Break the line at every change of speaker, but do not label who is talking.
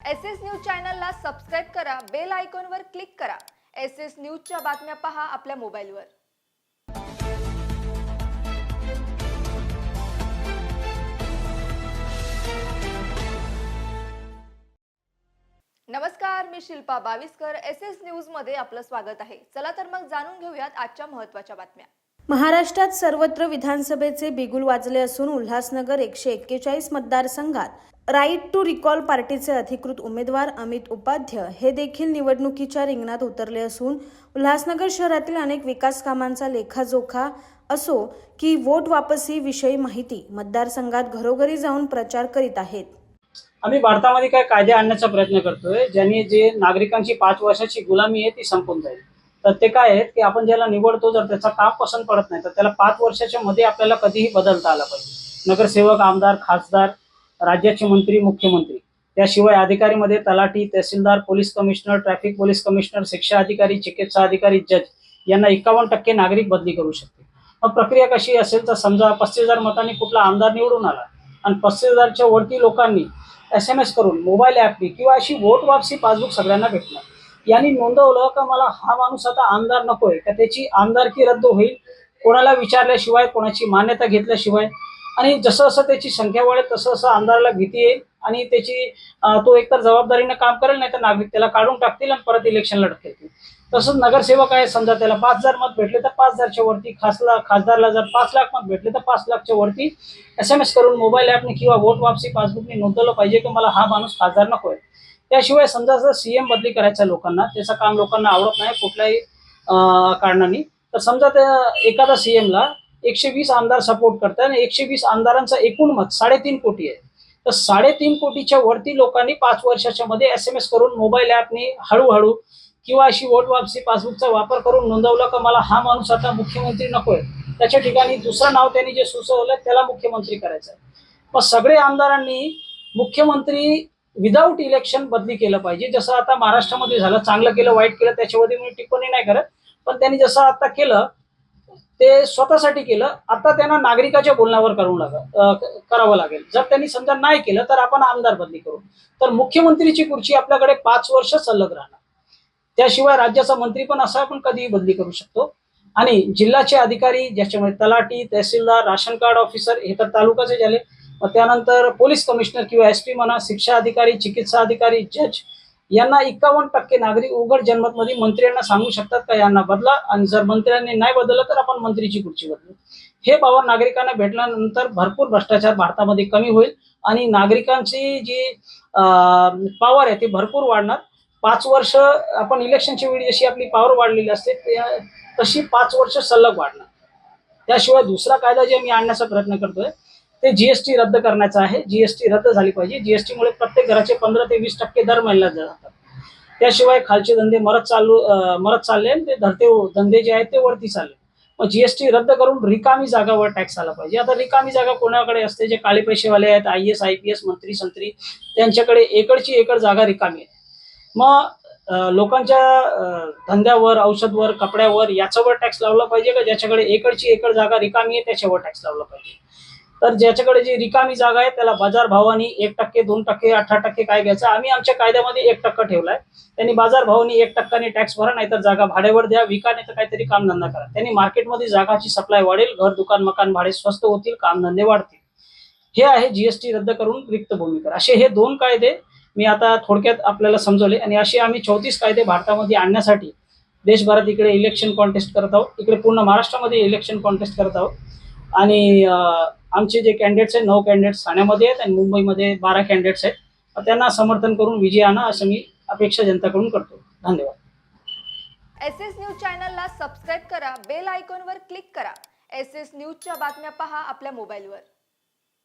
S S news चॅनलला subscribe करा bell आयकॉनवर क्लिक करा. एस एस न्यूजच्या बातम्या पहा आपल्या मोबाईलवर. नमस्कार मी शिल्पा बावीसकर. एस एस न्यूजमध्ये आपलं स्वागत आहे. चला तर मग जाणून घेऊयात आजच्या महत्त्वाच्या बातम्या.
महाराष्ट्रात सर्वत्र विधानसभेचे बिगुल वाजले असून उल्हासनगर एकशे एक्केचाळीस मतदारसंघात राईट टू रिकॉल पार्टीचे अधिकृत उमेदवार अमित उपाध्य हे देखील निवडणुकीच्या रिंगणात उतरले असून उल्हासनगर शहरातील अनेक विकास कामांचा लेखाजोखा असो की वोट वापसी विषयी माहिती मतदारसंघात घरोघरी जाऊन प्रचार करीत आहेत.
आम्ही भारतामध्ये काय कायदे आणण्याचा प्रयत्न करतोय ज्यांनी जे नागरिकांची पाच वर्षाची गुलामी आहे ती संपून जाईल. तर ते काय आहेत की आपण ज्याला निवडतो जर त्याचा काम पसंत पडत नाही तर त्याला पाच वर्षाच्या मध्ये आपल्याला कधीही बदलता आला पाहिजे. नगरसेवक आमदार खासदार राज्याचे मंत्री मुख्यमंत्री. त्याशिवाय अधिकारीमध्ये तलाठी तहसीलदार police commissioner traffic police commissioner शिक्षा अधिकारी चिकित्सा अधिकारी जज यांना एकावन्न टक्के नागरिक बदली करू शकते. मग प्रक्रिया कशी असेल तर समजा पस्तीस हजार मतांनी कुठला आमदार निवडून आला आणि पस्तीस हजारच्या वरती लोकांनी एस एम एस करून मोबाईल ॲपनी किंवा अशी वोट वापसी पासबुक सगळ्यांना भेटणार. यांनी नोंदवलं का मला हा माणूस आता आमदार नकोय का त्याची आमदारकी रद्द होईल? कोणाला विचारल्याशिवाय कोणाची मान्यता घेतल्याशिवाय? आणि जसं जसं त्याची संख्या वाढेल तसं जसं आमदाराला भीती येईल आणि त्याची तो एकतर जबाबदारीनं काम करेल नाही तर नागरिक त्याला काढून टाकतील आणि परत इलेक्शन लढतील. तसंच नगरसेवक आहे समजा त्याला पाच हजार मत भेटले तर पाच हजारच्या वरती खासला खासदारला जर पाच लाख मत भेटले तर पाच लाखच्या वरती एस एम एस करून मोबाईल ॲपने किंवा वोट वापसी पासबुकने नोंदवलं पाहिजे की मला हा माणूस खासदार नकोय त्याशिवाय समजा जर सीएम बदली करायचा आहे लोकांना त्याचं काम लोकांना आवडत नाही कुठल्याही कारणाने. तर समजा त्या एखादा सीएमला एकशे वीस आमदार सपोर्ट करतात आणि एकशे वीस आमदारांचा एकूण मत साडेतीन कोटी आहे. तर साडेतीन कोटीच्या वरती लोकांनी पाच वर्षाच्या मध्ये एस एम एस करून मोबाईल ॲपने हळूहळू किंवा अशी वोट वापसी पासबुकचा वापर करून नोंदवलं का मला हा माणूस आता मुख्यमंत्री नकोय. त्याच्या ठिकाणी दुसरं नाव त्यांनी जे सुचवलं त्याला मुख्यमंत्री करायचं आहे मग सगळे आमदारांनी मुख्यमंत्री विदाऊट इलेक्शन बदली केलं पाहिजे. जसं आता महाराष्ट्रामध्ये झालं चांगलं केलं वाईट केलं त्याच्यावरती मी टिप्पणी नाही करत. पण त्यांनी जसं आता केलं ते स्वतःसाठी केलं. आता त्यांना नागरिकाच्या बोलण्यावर करून लाग करावं लागेल. जर त्यांनी समजा नाही केलं तर आपण आमदार बदली करू. तर मुख्यमंत्रीची खुर्ची आपल्याकडे पाच वर्ष सलग राहणार. त्याशिवाय राज्याचा मंत्री पण असा आपण कधीही बदली करू शकतो. आणि जिल्ह्याचे अधिकारी ज्याच्यामध्ये तलाठी तहसीलदार राशन कार्ड ऑफिसर हे तर तालुक्याचे झाले. त्यानंतर पोलीस कमिशनर किंवा एस पी म्हणा शिक्षा अधिकारी चिकित्सा अधिकारी जज यांना एकावन्न टक्के नागरिक उघड जनमतमध्ये मंत्र्यांना सांगू शकतात का यांना बदला? आणि जर मंत्र्यांनी नाही बदललं तर आपण मंत्रीची खुर्ची बदलू. हे पॉवर नागरिकांना भेटल्यानंतर भरपूर भ्रष्टाचार भारतामध्ये कमी होईल आणि नागरिकांची जी पॉवर आहे ती भरपूर वाढणार. पाच वर्ष आपण इलेक्शनच्या वेळी जशी आपली पॉवर वाढलेली असते तशी पाच वर्ष सलग वाढणार. त्याशिवाय दुसरा कायदा जे मी आणण्याचा प्रयत्न करतोय ते जीएसटी रद्द करण्याचा आहे. जीएसटी रद्द झाली पाहिजे. जीएसटी मुळे प्रत्येक घराचे पंधरा ते वीस टक्के दर महिला जातात. त्याशिवाय खालचे धंदे मरत चालू मरत चालले आणि ते धरते धंदे जे आहेत ते वरती चालले. मग जीएसटी रद्द करून रिकामी जागावर टॅक्स आला पाहिजे. आता रिकामी जागा कोणाकडे असते? जे काळे पैसेवाले आहेत I S I P S मंत्री संत्री त्यांच्याकडे एकरची एकड जागा रिकामी आहे. मग लोकांच्या धंद्यावर औषधवर कपड्यावर याच्यावर टॅक्स लावला पाहिजे का? ज्याच्याकडे एकरची एकड जागा रिकामी आहे त्याच्यावर टॅक्स लावला पाहिजे. तर ज्याच्याकडे जी रिकामी जागा आहे त्याला बाजार भावानी एक टक्के दोन टक्के अठरा टक्के काय घ्यायचं? आम्ही आमच्या कायद्यामध्ये एक टक्का ठेवलाय. त्यांनी बाजार भावानी एक टक्काने टॅक्स भरा नाहीतर जागा भाड्यावर द्या विका नाही तर काहीतरी कामधंदा करा. त्यांनी मार्केटमध्ये जागाची सप्लाय वाढेल घर दुकान मकान भाडे स्वस्त होतील कामधंदे वाढतील. हे आहे जीएसटी रद्द करून रिक्त भूमी कर असे हे दोन कायदे मी आता थोडक्यात आपल्याला समजवले आणि असे आम्ही चौतीस कायदे भारतामध्ये आणण्यासाठी देशभरात इकडे इलेक्शन कॉन्टेस्ट करत आहोत. इकडे पूर्ण महाराष्ट्रामध्ये इलेक्शन कॉन्टेस्ट करत आहोत. आणि आमचे जे कॅन्डिडेट्स आहेत नऊ कॅन्डिडेट्स ठाण्यामध्ये आहेत आणि मुंबईमध्ये बारा कॅन्डिडेट्स आहेत. त्यांना समर्थन करून विजय आणा असं मी अपेक्षा जनताकडून करतो. धन्यवाद.
एस एस न्यूज चॅनलला सबस्क्राईब करा बेल आयकॉनवर क्लिक करा. एस एस न्यूजच्या बातम्या पहा आपल्या मोबाईलवर.